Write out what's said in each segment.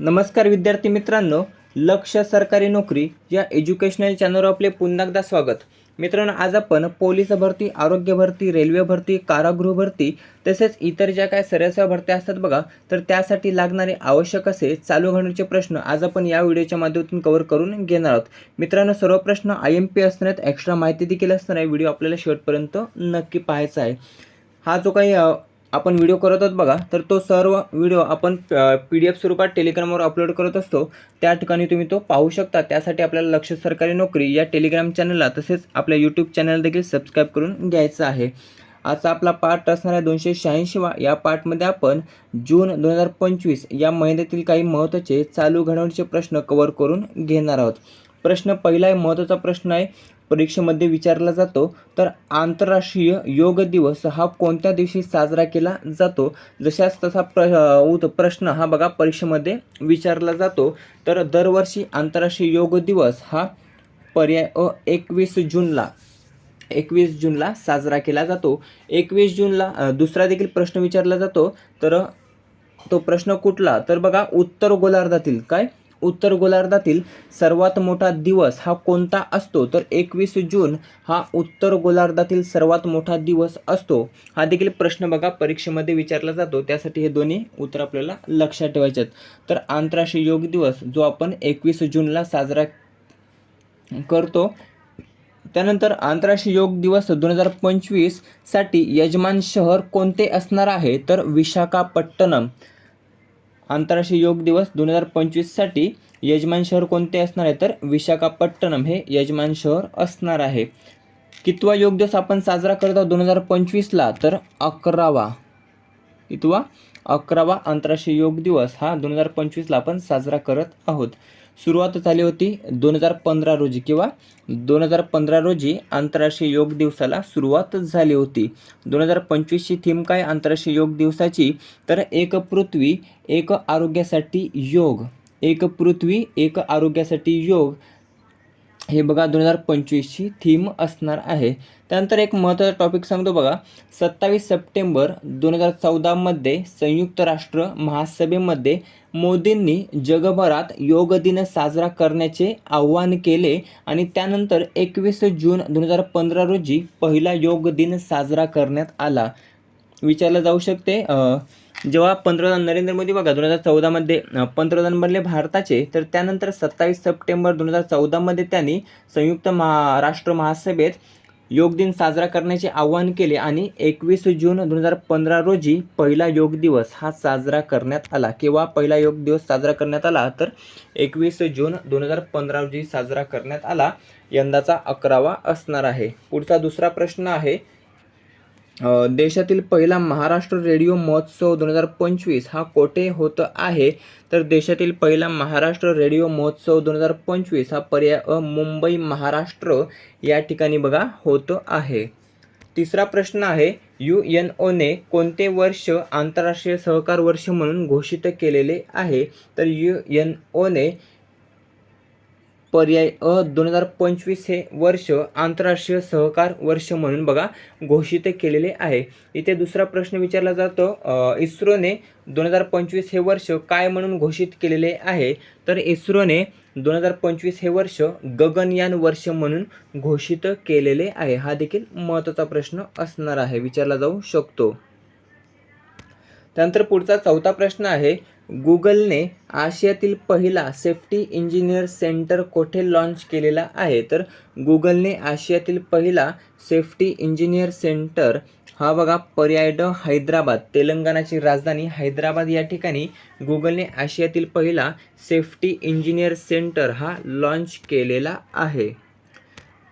नमस्कार विद्यार्थी मित्रांनो लक्ष सरकारी नोकरी या एज्युकेशनल चॅनलवर आपले पुन्हा एकदा स्वागत. मित्रांनो आज आपण पोलीस भरती आरोग्य भरती रेल्वे भरती कारागृह भरती तसेच इतर ज्या काय सरसेवा भरत्या असतात बघा तर त्यासाठी लागणारे आवश्यक असे चालू घडण्याचे प्रश्न आज आपण या व्हिडिओच्या माध्यमातून कव्हर करून घेणार आहोत. मित्रांनो सर्व प्रश्न आय एम पी असणार एक्स्ट्रा माहिती देखील असणार आहे व्हिडिओ आपल्याला शेवटपर्यंत नक्की पाहायचा आहे. हा जो काही आपण व्हिडिओ करत आहोत बघा तर तो सर्व व्हिडिओ आपण पी डी एफ स्वरूपात टेलिग्रामवर अपलोड करत असतो. त्या ठिकाणी तुम्ही तो पाहू शकता. त्यासाठी आपल्याला लक्ष सरकारी नोकरी या टेलिग्राम चॅनलला तसेच आपल्या यूट्यूब चॅनल देखील सबस्क्राईब करून घ्यायचं आहे. आजचा आपला पार्ट असणार आहे दोनशे शहाऐंशीवा या पार्टमध्ये आपण जून दोन हजार पंचवीस या महिन्यातील काही महत्त्वाचे चालू घडवण्याचे प्रश्न कव्हर करून घेणार आहोत. प्रश्न पहिला आहे महत्त्वाचा प्रश्न आहे परीक्षेमध्ये विचारला जातो तर आंतरराष्ट्रीय योग दिवस हा कोणत्या दिवशी साजरा केला जातो? जशाच तसा प्र उत- प्रश्न हा बघा परीक्षेमध्ये विचारला जातो. तर दरवर्षी आंतरराष्ट्रीय योग दिवस हा पर्याय अ एकवीस जूनला एकवीस जूनला साजरा केला जातो. एकवीस जूनला दुसरा देखील प्रश्न विचारला जातो. तर तो प्रश्न कुठला? तर बघा उत्तर गोलार्धातील काय? उत्तर गोलार्धातील सर्वात मोठा दिवस हा कोणता असतो? तर एकवीस जून हा उत्तर गोलार्धातील सर्वात मोठा दिवस असतो. हा देखील प्रश्न बघा परीक्षेमध्ये विचारला जातो. त्यासाठी हे दोन्ही उत्तर आपल्याला लक्षात ठेवायचे आहेत. तर आंतरराष्ट्रीय योग दिवस जो आपण एकवीस जूनला साजरा करतो त्यानंतर आंतरराष्ट्रीय योग दिवस दोन हजार पंचवीससाठी यजमान शहर कोणते असणार आहे? तर विशाखापट्टणम. आंतरराष्ट्रीय योग दिवस दोन हजार पंचवीससाठी यजमान शहर कोणते असणार आहे? तर विशाखापट्टणम हे यजमान शहर असणार आहे. कितवा योग दिवस आपण साजरा करत आहोत दोन हजार पंचवीसला तर अकरावा. कितवा? अकरावा आंतरराष्ट्रीय योग दिवस हा दोन हजार पंचवीसला आपण साजरा करत आहोत. सुरुवात झाली होती दोन हजार पंधरा रोजी किंवा दोन हजार पंधरा रोजी आंतरराष्ट्रीय योग दिवसाला सुरुवात झाली होती. दोन हजार पंचवीसची थीम काय? आंतरराष्ट्रीय योग दिवसाची. तर एक पृथ्वी एक आरोग्यासाठी योग. एक पृथ्वी एक आरोग्यासाठी योग. हे बघा दोन हजार पंचवीसची थीम असणार आहे. त्यानंतर एक महत्त्वाचा टॉपिक सांगतो बघा. सत्तावीस सप्टेंबर दोन हजार चौदामध्ये संयुक्त राष्ट्र महासभेमध्ये मोदींनी जगभरात योग दिन साजरा करण्याचे आवाहन केले आणि त्यानंतर एकवीस जून दोन हजार पंधरा रोजी पहिला योग दिन साजरा करण्यात आला. विचारलं जाऊ शकते? जेव्हा पंतप्रधान नरेंद्र मोदी बघा दोन हजार चौदामध्ये पंतप्रधान बनले भारताचे तर त्यानंतर सत्तावीस सप्टेंबर दोन हजार चौदामध्ये त्यांनी संयुक्त महा राष्ट्र महासभेत योग दिन साजरा करण्याचे आवाहन केले आणि एकवीस जून दोन हजार पंधरा रोजी पहिला योग दिवस हा साजरा करण्यात आला. किंवा पहिला योग दिवस साजरा करण्यात आला? तर एकवीस जून दोन हजार पंधरा रोजी साजरा करण्यात आला. यंदाचा अकरावा असणार आहे. पुढचा दुसरा प्रश्न आहे देशातील पहिला महाराष्ट्र रेडिओ महोत्सव दोन हजार पंचवीस हा कोठे होत आहे? तर देशातील पहिला महाराष्ट्र रेडिओ महोत्सव दोन हजार पंचवीस हा पर्याय मुंबई महाराष्ट्र या ठिकाणी बघा होत आहे. तिसरा प्रश्न आहे यू एन ओने कोणते वर्ष आंतरराष्ट्रीय सहकार वर्ष म्हणून घोषित केलेले आहे? तर यू एन ओने पर्याय अ दोन हजार पंचवीस हे वर्ष आंतरराष्ट्रीय सहकार वर्ष म्हणून बघा घोषित केलेले आहे. इथे दुसरा प्रश्न विचारला जातो इस्रोने दोन हजार पंचवीस हे वर्ष काय म्हणून घोषित केलेले आहे? तर इस्रोने दोन हजार पंचवीस हे वर्ष गगनयान वर्ष म्हणून घोषित केलेले आहे. हा देखील महत्त्वाचा प्रश्न असणार आहे विचारला जाऊ शकतो. त्यानंतर पुढचा चौथा प्रश्न आहे गुगलने आशियातील पहिला सेफ्टी इंजिनियर सेंटर कोठे लॉन्च केलेला आहे? तर गुगलने आशियातील पहिला सेफ्टी इंजिनियर सेंटर हा बघा पर्यायड हैदराबाद तेलंगणाची राजधानी हैदराबाद या ठिकाणी गुगलने आशियातील पहिला सेफ्टी इंजिनियर सेंटर हा लॉन्च केलेला आहे.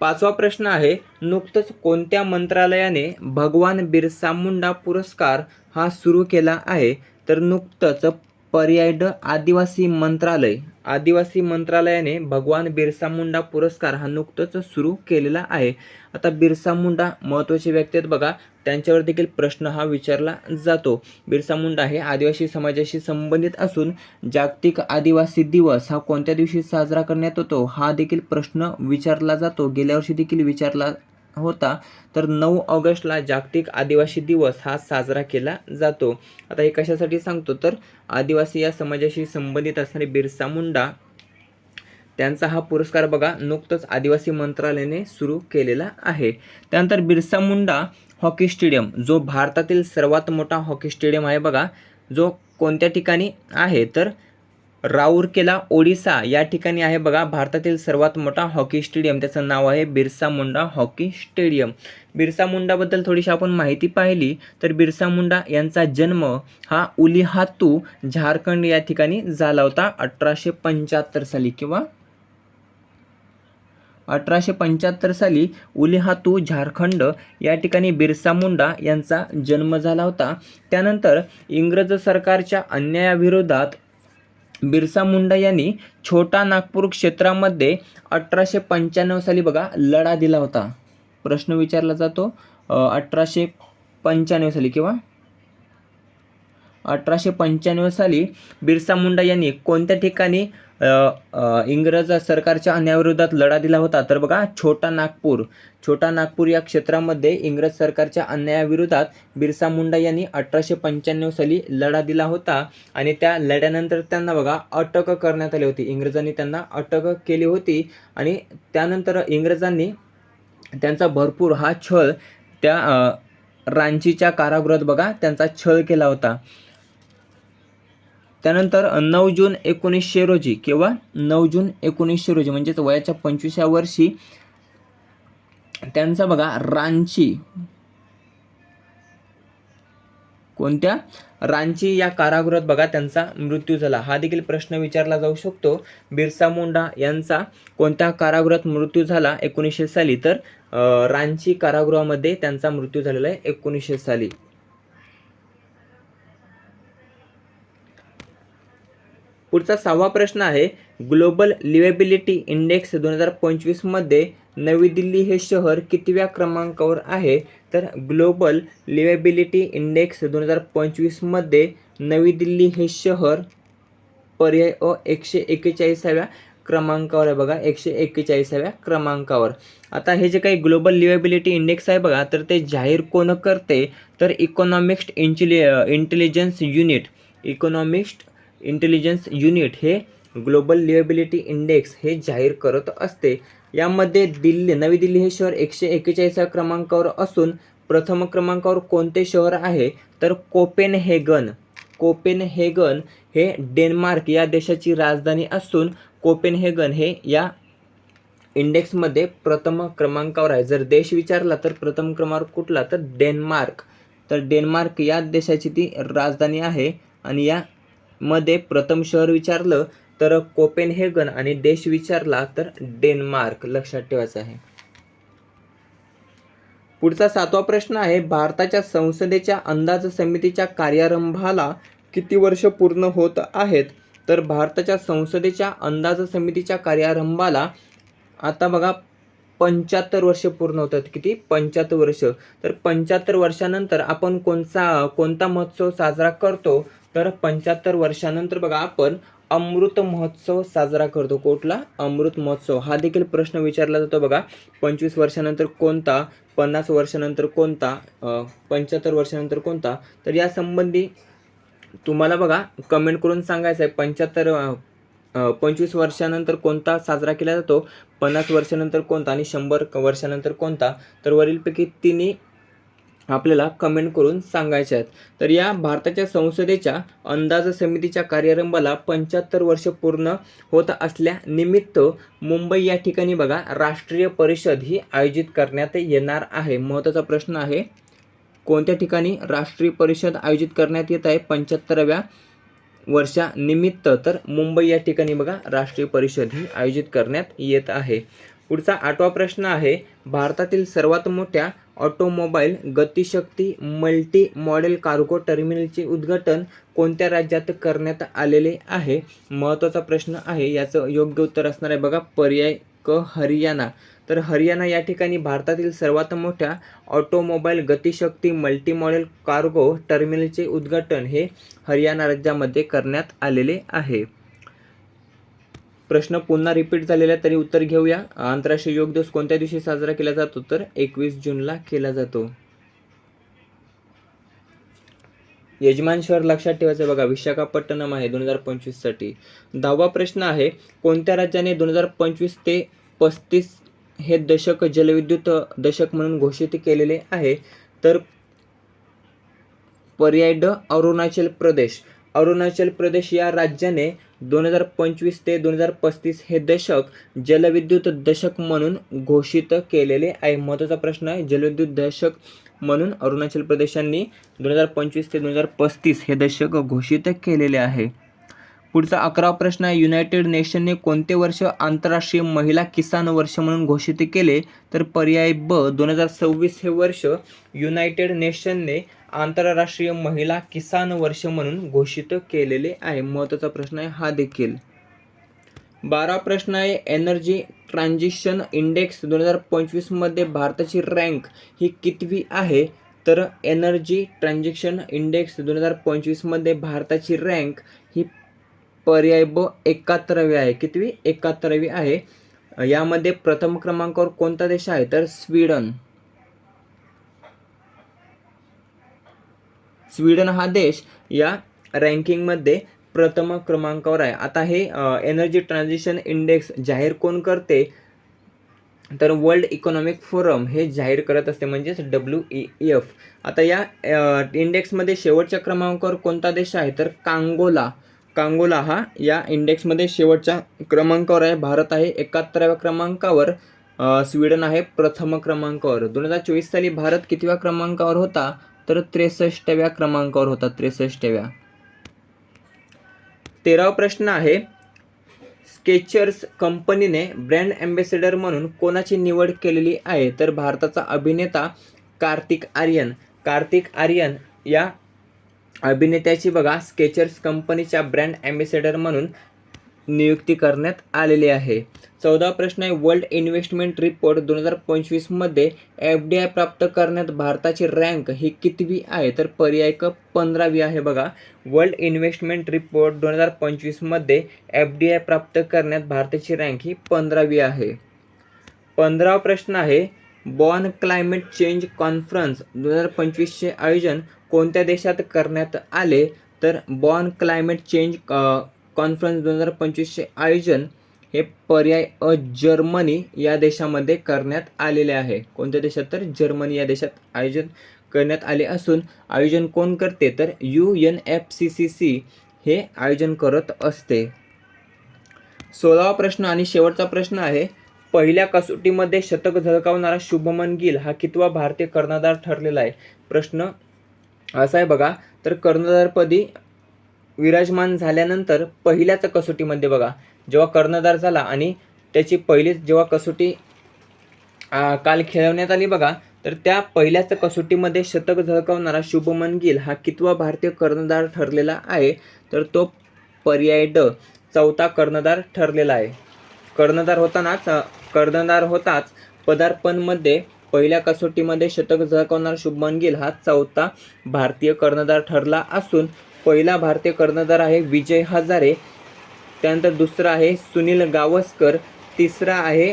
पाचवा प्रश्न आहे नुकतंच कोणत्या मंत्रालयाने भगवान बिरसा मुंडा पुरस्कार हा सुरू केला आहे? तर नुकतंच पर्याय ड आदिवासी मंत्रालय. आदिवासी मंत्रालयाने भगवान बिरसा मुंडा पुरस्कार हा नुकतंच सुरू केलेला आहे. आता बिरसा मुंडा महत्त्वाचे व्यक्ती आहेत बघा. त्यांच्यावर देखील प्रश्न हा विचारला जातो. बिरसा मुंडा हे आदिवासी समाजाशी संबंधित असून जागतिक आदिवासी दिवस हा कोणत्या दिवशी साजरा करण्यात येतो? हा देखील प्रश्न विचारला जातो. गेल्या वर्षी देखील विचारला होता तर नऊ ऑगस्टला जागतिक आदिवासी दिवस हा साजरा केला जातो. आता हे कशासाठी सांगतो? तर आदिवासी या समाजाशी संबंधित असणारे बिरसा मुंडा त्यांचा हा पुरस्कार बघा नुकतंच आदिवासी मंत्रालयाने सुरू केलेला आहे. त्यानंतर बिरसा मुंडा हॉकी स्टेडियम जो भारतातील सर्वात मोठा हॉकी स्टेडियम आहे बघा जो कोणत्या ठिकाणी आहे? तर राऊरकेला ओडिसा या ठिकाणी आहे बघा. भारतातील सर्वात मोठा हॉकी स्टेडियम. त्याचं नाव आहे बिरसा मुंडा हॉकी स्टेडियम. बिरसा मुंडाबद्दल थोडीशी आपण माहिती पाहिली तर बिरसा मुंडा यांचा जन्म हा उलिहातू झारखंड या ठिकाणी झाला होता. अठराशे पंच्याहत्तर साली किंवा अठराशे पंच्याहत्तर साली उलिहातू झारखंड या ठिकाणी बिरसा मुंडा यांचा जन्म झाला होता. त्यानंतर इंग्रज सरकारच्या अन्यायाविरोधात बिरसा मुंडा यांनी छोटा नागपूर क्षेत्रामध्ये अठराशे पंच्याण्णव साली बघा लढा दिला होता. प्रश्न विचारला जातो अठराशे पंच्याण्णव साली किंवा? अठराशे पंच्याण्णव साली बिरसा मुंडा यांनी कोणत्या ठिकाणी इंग्रज सरकारच्या अन्यायाविरोधात लढा दिला होता. तर बघा छोटा नागपूर. छोटा नागपूर या क्षेत्रामध्ये इंग्रज सरकारच्या अन्यायाविरोधात बिरसा मुंडा यांनी अठराशे पंच्याण्णव साली लढा दिला होता. आणि त्या लढ्यानंतर त्यांना बघा अटक करण्यात आली होती. इंग्रजांनी त्यांना अटक केली होती. आणि त्यानंतर इंग्रजांनी त्यांचा भरपूर हा छळ त्या रांचीच्या कारागृहात बघा त्यांचा छळ केला होता. त्यानंतर नऊ जून एकोणीसशे रोजी किंवा नऊ जून एकोणीसशे रोजी म्हणजेच वयाच्या पंचवीसव्या वर्षी त्यांचा बघा रांची कोणत्या? रांची या कारागृहात बघा त्यांचा मृत्यू झाला. हा देखील प्रश्न विचारला जाऊ शकतो. बिरसा मुंडा यांचा कोणत्या कारागृहात मृत्यू झाला? एकोणीसशे साली. तर रांची कारागृहामध्ये त्यांचा मृत्यू झालेला आहे एकोणीसशे साली. पुढचा सहावा प्रश्न आहे ग्लोबल लिवेबिलिटी इंडेक्स दोन हजार पंचवीसमध्ये नवी दिल्ली हे शहर कितव्या क्रमांकावर आहे? तर ग्लोबल लिवेबिलिटी इंडेक्स दोन हजार पंचवीसमध्ये नवी दिल्ली हे शहर पर्याय अ एकशे एक्केचाळीसाव्या क्रमांकावर आहे बघा एकशे एक्केचाळीसाव्या क्रमांकावर. आता हे जे काही ग्लोबल लिवेबिलिटी इंडेक्स आहे बघा तर ते जाहीर कोण करते? तर economist intelli intelligence unit economics intelligence unit हे ग्लोबल लिएबिलिटी इंडेक्स हे जाहीर करत असते. यामध्ये दिल्ली नवी दिल्ली हे शहर एकशे एक्केचाळीसाव्या क्रमांकावर असून प्रथम क्रमांकावर कोणते शहर आहे? तर कोपेनहेगन. कोपेनहेगन हे डेन्मार्क या देशाची राजधानी असून कोपेनहेगन हे या इंडेक्समध्ये प्रथम क्रमांकावर आहे. जर देश विचारला तर प्रथम क्रमांक कुठला? तर डेन्मार्क. तर डेन्मार्क या देशाची ती राजधानी आहे आणि या मध्ये प्रथम शहर विचारलं तर कोपेनहेगन आणि देश विचारला तर डेन्मार्क लक्षात ठेवायचं आहे. पुढचा सातवा प्रश्न आहे भारताच्या संसदेच्या अंदाज समितीच्या कार्यारंभाला किती वर्ष पूर्ण होत आहेत? तर भारताच्या संसदेच्या अंदाज समितीच्या कार्यारंभाला आता बघा पंच्याहत्तर वर्ष पूर्ण होतात. किती? पंच्याहत्तर वर्ष. तर पंच्याहत्तर वर्षानंतर आपण कोणता कोणता महोत्सव साजरा करतो? तर पंच्याहत्तर वर्षानंतर बघा आपण अमृत महोत्सव साजरा करतो. कुठला? अमृत महोत्सव. हा देखील प्रश्न विचारला जातो बघा. पंचवीस वर्षानंतर कोणता? पन्नास वर्षानंतर कोणता? पंच्याहत्तर वर्षानंतर कोणता? तर या संबंधी तुम्हाला बघा कमेंट करून सांगायचं आहे पंच्याहत्तर पंचवीस वर्षानंतर कोणता साजरा केला जातो? पन्नास वर्षानंतर कोणता आणि शंभर वर्षानंतर कोणता? तर वरीलपैकी तिन्ही आपल्याला कमेंट करून सांगायचे आहेत. तर या भारताच्या संसदेच्या अंदाज समितीच्या कार्यारंभाला पंच्याहत्तर वर्ष पूर्ण होत असल्यानिमित्त मुंबई या ठिकाणी बघा राष्ट्रीय परिषद ही आयोजित करण्यात येणार आहे. महत्त्वाचा प्रश्न आहे कोणत्या ठिकाणी राष्ट्रीय परिषद आयोजित करण्यात येत आहे? पंच्याहत्तराव्या वर्षानिमित्त तर मुंबई या ठिकाणी बघा राष्ट्रीय परिषद ही आयोजित करण्यात येत आहे. पुढचा आठवा प्रश्न आहे भारतातील सर्वात मोठ्या automobile Gati Shakti multi model cargo टर्मिनलचे उद्घाटन कोणत्या राज्यात करण्यात आलेले आहे? महत्त्वाचा प्रश्न आहे याचं योग्य उत्तर असणार आहे बघा पर्याय क हरियाणा. तर हरियाणा या ठिकाणी भारतातील सर्वात मोठ्या automobile Gati Shakti multi model cargo टर्मिनलचे उद्घाटन हे हरियाणा राज्यामध्ये करण्यात आलेले आहे. प्रश्न पुन्हा रिपीट झालेला तरी उत्तर घेऊया. आंतरराष्ट्रीय योग दिवस कोणत्या दिवशी साजरा केला जातो? तर एकवीस जूनला केला जातो. यजमान शहर लक्षात ठेवायचं बघा विशाखापट्टणम आहे दोन हजार पंचवीससाठी. दहावा प्रश्न आहे कोणत्या राज्याने दोन हजार पंचवीस ते पस्तीस हे दशक जलविद्युत दशक म्हणून घोषित केलेले आहे? तर पर्याय ड अरुणाचल प्रदेश. अरुणाचल प्रदेश या राज्याने दोन हजार पंचवीस ते दोन हजार पस्तीस हे दशक जलविद्युत दशक म्हणून घोषित केलेले आहे. महत्त्वाचा प्रश्न आहे जलविद्युत दशक म्हणून अरुणाचल प्रदेशांनी दोन हजार पंचवीस ते दोन हजार पस्तीस हे दशक घोषित केलेले आहे. पुढचा अकरा प्रश्न आहे युनायटेड नेशनने कोणते वर्ष आंतरराष्ट्रीय महिला किसान वर्ष म्हणून घोषित केले? तर पर्याय ब दोन हजार सव्वीस हे वर्ष युनायटेड नेशनने आंतरराष्ट्रीय महिला किसान वर्ष म्हणून घोषित केलेले आहे. महत्त्वाचा प्रश्न आहे हा देखील. बारा प्रश्न आहे. एनर्जी ट्रान्झिशन इंडेक्स दोन हजार पंचवीसमध्ये भारताची रँक ही कितवी आहे? तर एनर्जी ट्रान्झॅक्शन इंडेक्स दोन हजार पंचवीसमध्ये भारताची रँक ही पर्याय ब एकाहत्तरावी आहे. कितवी? एकाहत्तरावी आहे. यामध्ये प्रथम क्रमांकावर कोणता देश आहे? तर स्वीडन. स्वीडन हा देश या रँकिंगमध्ये प्रथम क्रमांकावर आहे. आता हे एनर्जी ट्रान्झिशन इंडेक्स जाहीर कोण करते? तर वर्ल्ड इकॉनॉमिक फोरम हे जाहीर करत असते म्हणजेच डब्ल्यू ई एफ आता या इंडेक्समध्ये शेवटच्या क्रमांकावर कोणता देश आहे? तर कांगोला. कांगोला हा या इंडेक्समध्ये शेवटच्या क्रमांकावर आहे. भारत आहे एकाहत्तराव्या क्रमांकावर. स्वीडन आहे प्रथम क्रमांकावर. दोन हजार चोवीस साली भारत कितव्या क्रमांकावर होता? तर त्रेसष्टव्या क्रमांकावर होता त्रेसष्टव्या. तेरावा प्रश्न आहे स्केचर्स कंपनीने ब्रँड ॲम्बेसेडर म्हणून कोणाची निवड केलेली आहे? तर भारताचा अभिनेता कार्तिक आर्यन. कार्तिक आर्यन या अभिनेत्याची बघा स्केचर्स कंपनीच्या ब्रँड ॲम्बेसेडर म्हणून नियुक्ती करण्यात आलेली आहे. चौदा प्रश्न आहे. वर्ल्ड इन्व्हेस्टमेंट रिपोर्ट दोन हजार पंचवीसमध्ये एफ डी आय प्राप्त करण्यात भारताची रँक ही कितवी आहे? तर पर्याय क पंधरावी आहे बघा. वर्ल्ड इन्व्हेस्टमेंट रिपोर्ट दोन हजार पंचवीसमध्ये एफ डी आय प्राप्त करण्यात भारताची रँक ही पंधरावी आहे. पंधरावा प्रश्न आहे. बॉन क्लायमेट चेंज कॉन्फरन्स दोन हजार पंचवीसचे आयोजन कोणत्या देशात करण्यात आले? तर बॉन क्लायमेट चेंज कॉन्फरन्स दोन हजार पंचवीसचे आयोजन हे पर्याय अ जर्मनी या देशामध्ये करण्यात आलेले आहे. कोणत्या देशात? तर जर्मनी या देशात आयोजन करण्यात आले असून आयोजन कोण करते? तर U N F C C C हे आयोजन करत असते. सोळावा प्रश्न आणि शेवटचा प्रश्न आहे पहिल्या कसोटीमध्ये शतक झळकावणारा शुभमन गिल हा कितवा भारतीय कर्णधार ठरलेला आहे? प्रश्न असा आहे बघा तर कर्णधारपदी विराजमान झाल्यानंतर पहिल्याच कसोटीमध्ये बघा जेव्हा कर्णधार झाला आणि त्याची पहिलीच जेव्हा कसोटी काल खेळवण्यात आली बघा तर त्या पहिल्याच कसोटीमध्ये शतक झळकावणारा शुभमन गिल हा कितवा भारतीय कर्णधार ठरलेला आहे? तर तो पर्याय ड चौथा कर्णधार ठरलेला आहे. कर्णधार होतानाच कर्णधार होताच पदार्पणमध्ये पहिल्या कसोटीमध्ये शतक झळकावणारा शुभमन गिल हा चौथा भारतीय कर्णधार ठरला असून पहिला भारतीय कर्णधार आहे विजय हजारे. त्यानंतर दुसरा आहे सुनील गावस्कर. तिसरा आहे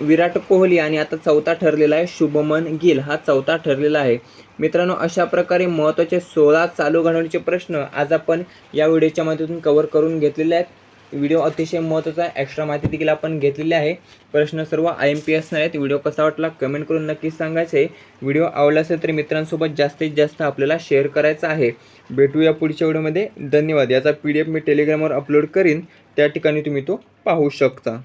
विराट कोहली आणि आता चौथा ठरलेला आहे शुभमन गिल. हा चौथा ठरलेला आहे. मित्रांनो अशा प्रकारे महत्त्वाचे सोळा चालू घडवण्याचे प्रश्न आज आपण या व्हिडिओच्या माध्यमातून कव्हर करून घेतलेले आहेत. व्हिडिओ अतिशय महत्त्वाचा आहे. एक्स्ट्रा माहिती देखील आपण घेतलेली आहे. प्रश्न सर्व आय एम पी असणार आहेत. व्हिडिओ कसा वाटला कमेंट करून नक्कीच सांगायचे. व्हिडिओ आवडला असेल तर मित्रांसोबत जास्तीत जास्त आपल्याला शेअर करायचा आहे. भेटूया पुढच्या व्हिडिओमध्ये. धन्यवाद. याचा पी डी एफ मी टेलिग्रामवर अपलोड करीन. त्या ठिकाणी तुम्ही तो पाहू शकता.